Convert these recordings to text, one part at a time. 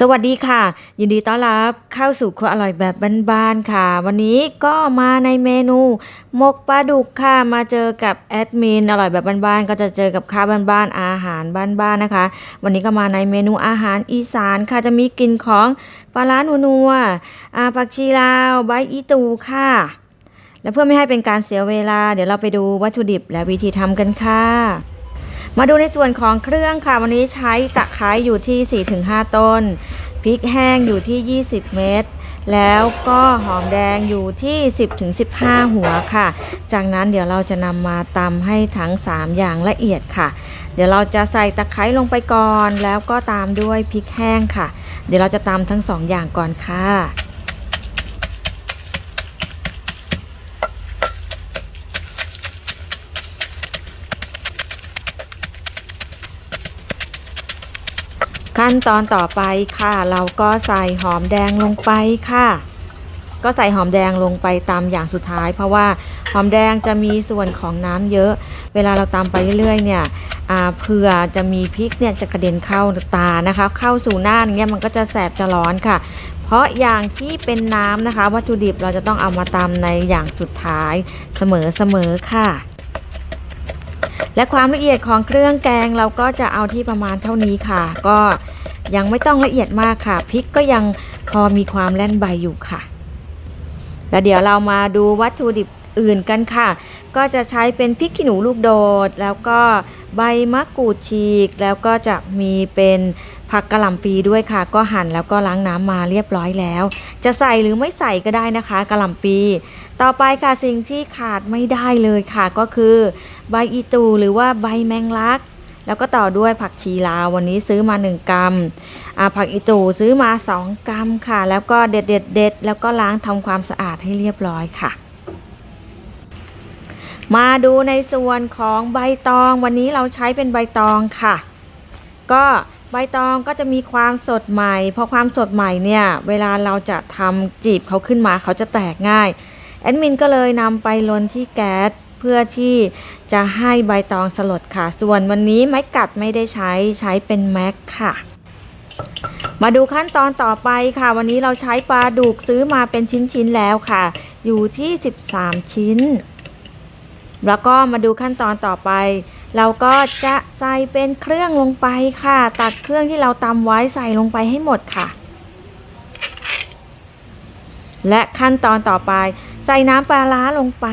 สวัสดีค่ะ ยินดีต้อนรับเข้าสู่ครัวอร่อยแบบบ้านๆค่ะ วันนี้ก็มาในเมนูหมกปลาดุกค่ะมาเจอกับแอดมินอร่อยแบบบ้านๆก็จะเจอกับข้าวบ้านๆอาหารบ้านๆนะคะ วันนี้ก็มาในเมนูอาหารอีสานค่ะจะมีกลิ่นของปลาร้านัวๆอาผักชีลาวใบอีตูค่ะ และเพื่อไม่ให้เป็นการเสียเวลา เดี๋ยวเราไปดูวัตถุดิบและวิธีทำกันค่ะ มาดูในส่วนของเครื่องค่ะ วันนี้ใช้ตะไคร้อยู่ที่ 4-5 ต้น พริกแห้งอยู่ที่ 20 เม็ดแล้วก็หอมแดงอยู่ที่ 10-15 หัวค่ะ จากนั้นเดี๋ยวเราจะนำมาตำให้ทั้ง 3 อย่างละเอียดค่ะ เดี๋ยวเราจะใส่ตะไคร้ลงไปก่อน แล้วก็ตามด้วยพริกแห้งค่ะ เดี๋ยวเราจะตำทั้ง 2 อย่างก่อนค่ะ ขั้นตอนต่อไปค่ะ เราก็ใส่หอมแดงลงไปค่ะ ก็ใส่หอมแดงลงไปตามอย่างสุดท้าย เพราะว่าหอมแดงจะมีส่วนของน้ำเยอะ เวลาเราตามไปเรื่อยๆเนี่ยเผื่อจะมีพริกเนี่ยจะกระเด็นเข้าตานะคะ เข้าสู่หน้าอย่างเงี้ยมันก็จะแสบจะร้อนค่ะ เพราะอย่างที่เป็นน้ำนะคะ วัตถุดิบเราจะต้องเอามาตำในอย่างสุดท้ายเสมอๆค่ะ และความละเอียดของเครื่องแกงเราก็จะเอาที่ประมาณเท่านี้ค่ะ ก็ยังไม่ต้องละเอียดมากค่ะพริกก็ยังพอมีความแล่นใบอยู่ค่ะ แล้วเดี๋ยวเรามาดูวัตถุดิบ อื่นกันค่ะ ก็จะใช้เป็นพริกขี้หนูลูกโดด แล้วก็ใบมะกรูดฉีก แล้วก็จะมีเป็นผักกะหล่ำปีด้วยค่ะ ก็หั่นแล้วก็ล้างน้ำมาเรียบร้อยแล้ว จะใส่หรือไม่ใส่ก็ได้นะคะกะหล่ำปี ต่อไปค่ะสิ่งที่ขาดไม่ได้เลยค่ะ ก็คือใบอีตูหรือว่าใบแมงลักแล้วก็ต่อด้วยผักชีลาววันนี้ซื้อมา 1 กรัมอ่าผักอีตูซื้อมา 2 กรัมค่ะ แล้วก็เด็ดเด็ดเด็ดแล้วก็ล้างทำความสะอาดให้เรียบร้อยค่ะ มาดูในส่วนของใบตองวันนี้เราใช้เป็นใบตองค่ะ ก็ใบตองก็จะมีความสดใหม่ พอความสดใหม่เนี่ย เวลาเราจะทำจีบเขาขึ้นมาเขาจะแตกง่ายแอดมินก็เลยนำไปลนที่แก๊สเพื่อที่จะให้ใบตองสลดค่ะ ส่วนวันนี้ไม้กัดไม่ได้ใช้ใช้เป็นแม็กค่ะ มาดูขั้นตอนต่อไปค่ะ วันนี้เราใช้ปลาดุกซื้อมาเป็นชิ้นๆแล้วค่ะ อยู่ที่ 13 ชิ้น แล้วก็มาดูขั้นตอนต่อไป เราก็จะใส่เป็นเครื่องลงไปค่ะ ตักเครื่องที่เราตำไว้ใส่ลงไปให้หมดค่ะ และขั้นตอนต่อไป ใส่น้ำปลาร้าลงไป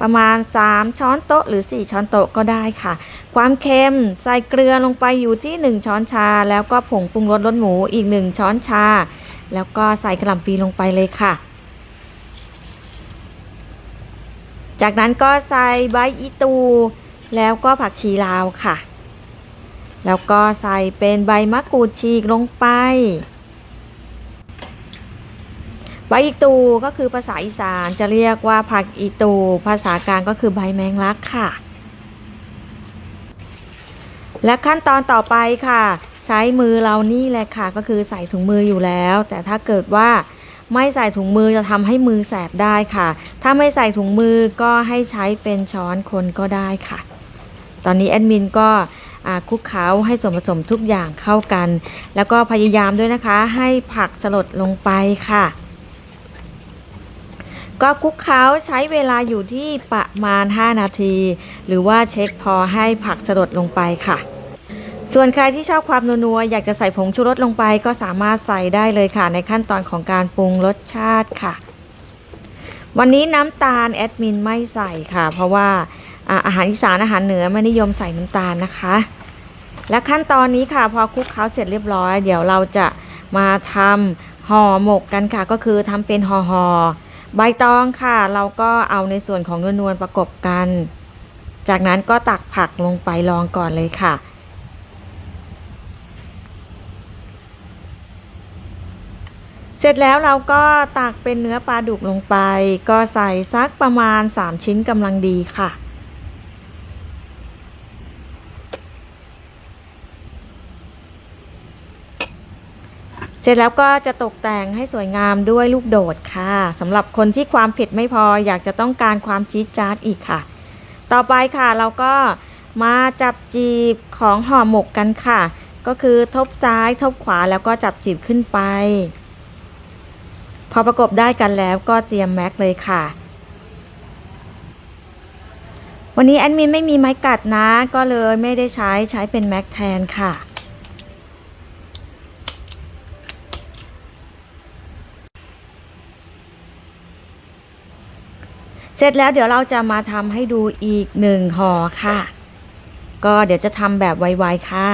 ประมาณ 3 ช้อนโต๊ะหรือ 4 ช้อนโต๊ะก็ได้ค่ะ ความเค็มใส่เกลือลงไปอยู่ที่ 1 ช้อนชา แล้วก็ผงปรุงรสรสหมูอีก 1 ช้อนชา แล้วก็ใส่กระหล่ำปีลงไปเลยค่ะ จากนั้นก็ใส่ใบอีตู แล้วก็ผักชีลาวค่ะ แล้วก็ใส่เป็นใบมะกรูดฉีกลงไป ใบอีตูก็คือภาษาอีสานจะเรียกว่าผักอีตู ภาษากลางก็คือใบแมงลักค่ะ และขั้นตอนต่อไปค่ะ ใช้มือเรานี่แหละค่ะ ก็คือใส่ถุงมืออยู่แล้ว แต่ถ้าเกิดว่า ไม่ใส่ถุงมือจะทำให้มือแสบได้ค่ะ ถ้าไม่ใส่ถุงมือก็ให้ใช้เป็นช้อนคนก็ได้ค่ะ ตอนนี้แอดมินก็คลุกเคล้าให้ส่วนผสมทุกอย่างเข้ากัน แล้วก็พยายามด้วยนะคะ ให้ผักสลดลงไปค่ะ ก็คลุกเคล้าใช้เวลาอยู่ที่ประมาณ 5 นาที หรือว่าเช็คพอให้ผักสลดลงไปค่ะ ส่วนใครที่ชอบความนัวๆอยากจะใส่ผงชูรสลงไปก็สามารถใส่ได้เลยค่ะ ในขั้นตอนของการปรุงรสชาติค่ะ วันนี้น้ำตาลแอดมินไม่ใส่ค่ะ เพราะว่าอาหารอีสานอาหารเหนือไม่นิยมใส่น้ำตาลนะคะ และขั้นตอนนี้ค่ะ พอคลุกเคล้าเสร็จเรียบร้อย เดี๋ยวเราจะมาทำห่อหมกกันค่ะ ก็คือทำเป็นห่อห่อๆใบตองค่ะ เราก็เอาในส่วนของนวลๆประกบกัน จากนั้นก็ตักผักลงไปรองก่อนเลยค่ะ เส ร็จแล้วเราก็ตักเป็นเนื้อปลาดุกลงไป ก็ใส่สักประมาณ 3 ชิ้นกำลังดีค่ะ เสร็จแล้วก็จะตกแต่งให้สวยงามด้วยลูกโดดค่ะสำหรับคนที่ความเผ็ดไม่พออยากจะต้องการความจี๊ดจ๊าดอีกค่ะ ต่อไปค่ะเราก็มาจับจีบของห่อหมกกันค่ะ ก็คือทบซ้ายทบขวาแล้วก็จับจีบขึ้นไป พอประกบได้กันแล้วก็เตรียมแม็กเลยค่ะ วันนี้แอดมินไม่มีไม้กัดนะ ก็เลยไม่ได้ใช้ใช้เป็นแม็กแทนค่ะเสร็จแล้วเดี๋ยวเราจะมาทำให้ดูอีกหนึ่งห่อค่ะ ก็เดี๋ยวจะทำแบบไวๆค่ะ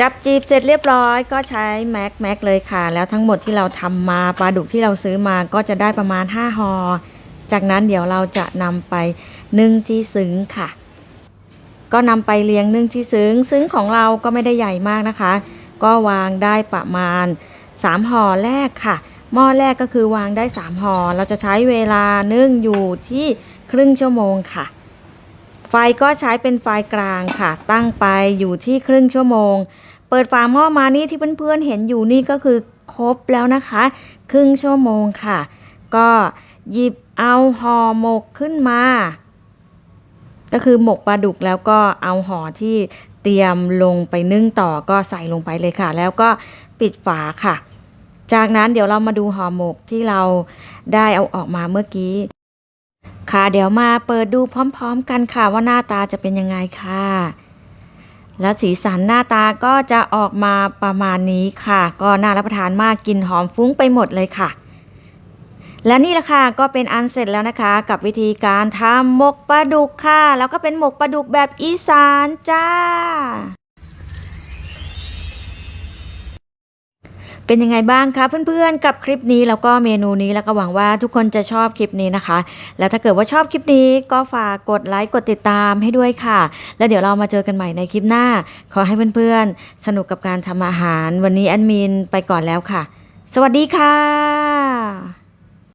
จับจีบเสร็จเรียบร้อยก็ใช้แม็กแม็กเลยค่ะ แล้วทั้งหมดที่เราทำมาปลาดุกที่เราซื้อมาก็จะได้ประมาณ 5ห่อจากนั้นเดี๋ยวเราจะนำไปนึ่งที่ซึ้งค่ะ ก็นำไปเลี้ยงนึ่งที่ซึ้งซึ้งของเราก็ไม่ได้ใหญ่มากนะคะ ก็วางได้ประมาณ 3ห่อแรกค่ะ หม้อแรกก็คือวางได้ 3ห่อเราจะใช้เวลานึ่งอยู่ที่ครึ่งชั่วโมงค่ะ ไฟก็ใช้เป็นไฟกลางค่ะ ตั้งไปอยู่ที่ครึ่งชั่วโมง เปิดฝาหม้อมานี่ที่เพื่อนๆเห็นอยู่นี่ก็คือครบแล้วนะคะ ครึ่งชั่วโมงค่ะ ก็หยิบเอาห่อหมกขึ้นมา ก็คือหมกปลาดุกแล้วก็เอาห่อที่เตรียมลงไปนึ่งต่อก็ใส่ลงไปเลยค่ะ แล้วก็ปิดฝาค่ะ จากนั้นเดี๋ยวเรามาดูห่อหมกที่เราได้เอาออกมาเมื่อกี้ ค่ะเดี๋ยวมาเปิดดูพร้อมๆ กันค่ะว่าหน้าตาจะเป็นยังไงค่ะ แล้วสีสันหน้าตาก็จะออกมาประมาณนี้ค่ะ ก็น่ารับประทานมากกลิ่นหอมฟุ้งไปหมดเลยค่ะ และนี่แหละค่ะก็เป็นอันเสร็จแล้วนะคะ กับวิธีการทำหมกปลาดุกค่ะ แล้วก็เป็นหมกปลาดุกแบบอีสานจ้า เป็นยังไงบ้างคะเพื่อนๆกับคลิปนี้แล้วก็เมนูนี้แล้วก็หวังว่าทุกคนจะชอบคลิปนี้นะคะ แล้วถ้าเกิดว่าชอบคลิปนี้ก็ฝากกดไลค์กดติดตามให้ด้วยค่ะ แล้วเดี๋ยวเรามาเจอกันใหม่ในคลิปหน้า ขอให้เพื่อนๆ สนุกกับการทำอาหาร วันนี้แอดมินไปก่อนแล้วค่ะ สวัสดีค่ะ